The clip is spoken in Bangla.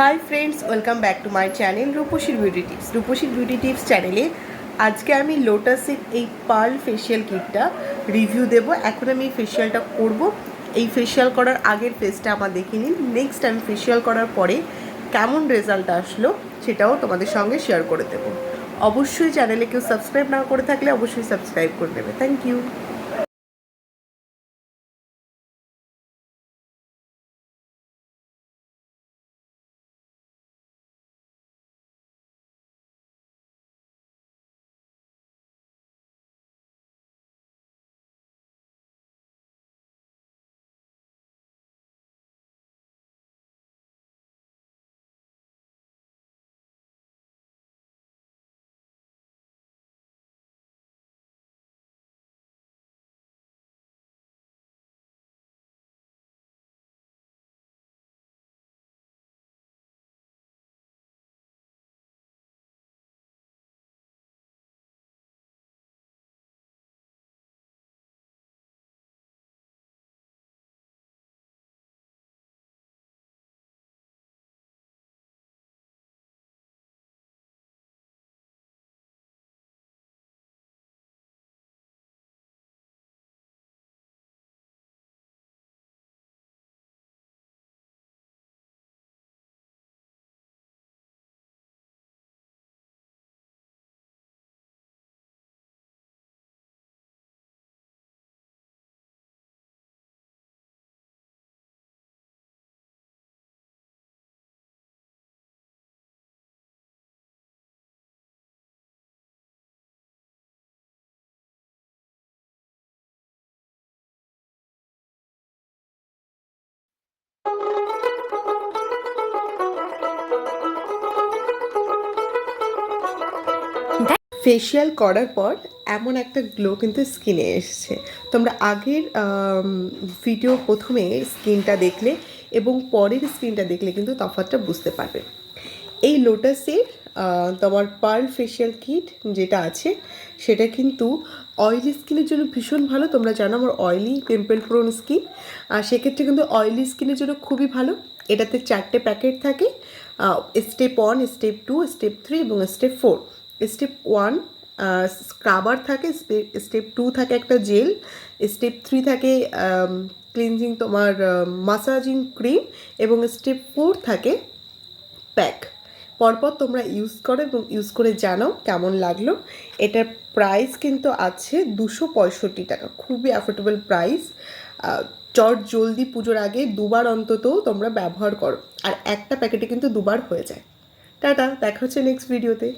Hi friends welcome back to my channel রূপসীর beauty tips রূপসীর বিউটি টিপস চ্যানেলে আজকে আমি লোটাসের এই পার্ল ফেশিয়াল কিটটা রিভিউ দেব। এখন আমি এই ফেশিয়ালটা করব। এই ফেশিয়াল করার আগের ফেসটা আমার দেখে নিন। নেক্সট আমি ফেশিয়াল করার পরে কেমন রেজাল্ট আসলো সেটাও তোমাদের সঙ্গে শেয়ার করে দেবো। অবশ্যই চ্যানেলে কেউ সাবস্ক্রাইব না করে থাকলে অবশ্যই সাবস্ক্রাইব করে দেবে থ্যাংক ইউ ফেশিয়াল করার পর এমন একটা গ্লো কিন্তু স্কিনে এসছে। তোমরা আগের ভিডিও প্রথমে স্কিনটা দেখলে এবং পরের স্কিনটা দেখলে কিন্তু তফাৎটা বুঝতে পারবে। এই লোটাসের তোমার পার্ল ফেশিয়াল কিট যেটা আছে, সেটা কিন্তু অয়েলি স্কিনের জন্য ভীষণ ভালো। তোমরা জানো আমার অয়েলি পিম্পল প্রোন স্কিন আর সেক্ষেত্রে কিন্তু অয়েলি স্কিনের জন্য খুবই ভালো। এটাতে চারটে প্যাকেট থাকে step one step two step three এবং step four step one scrubber থাকে স্টেপ টু থাকে একটা জেল স্টেপ থ্রি থাকে ক্লিনজিং তোমার মাসাজিং ক্রিম এবং স্টেপ ফোর থাকে প্যাক পরপর তোমরা ইউজ করো এবং ইউজ করে জানো কেমন লাগল। এটার প্রাইস কিন্তু আছে দুশো পঁয়ষট্টি টাকা, খুবই অ্যাফোর্ডেবল প্রাইস চট জলদি পুজোর আগে দুবার অন্তত তোমরা ব্যবহার করো। আর একটা প্যাকেটে কিন্তু দুবার হয়ে যায়। টাটা, দেখা হচ্ছে নেক্সট ভিডিওতে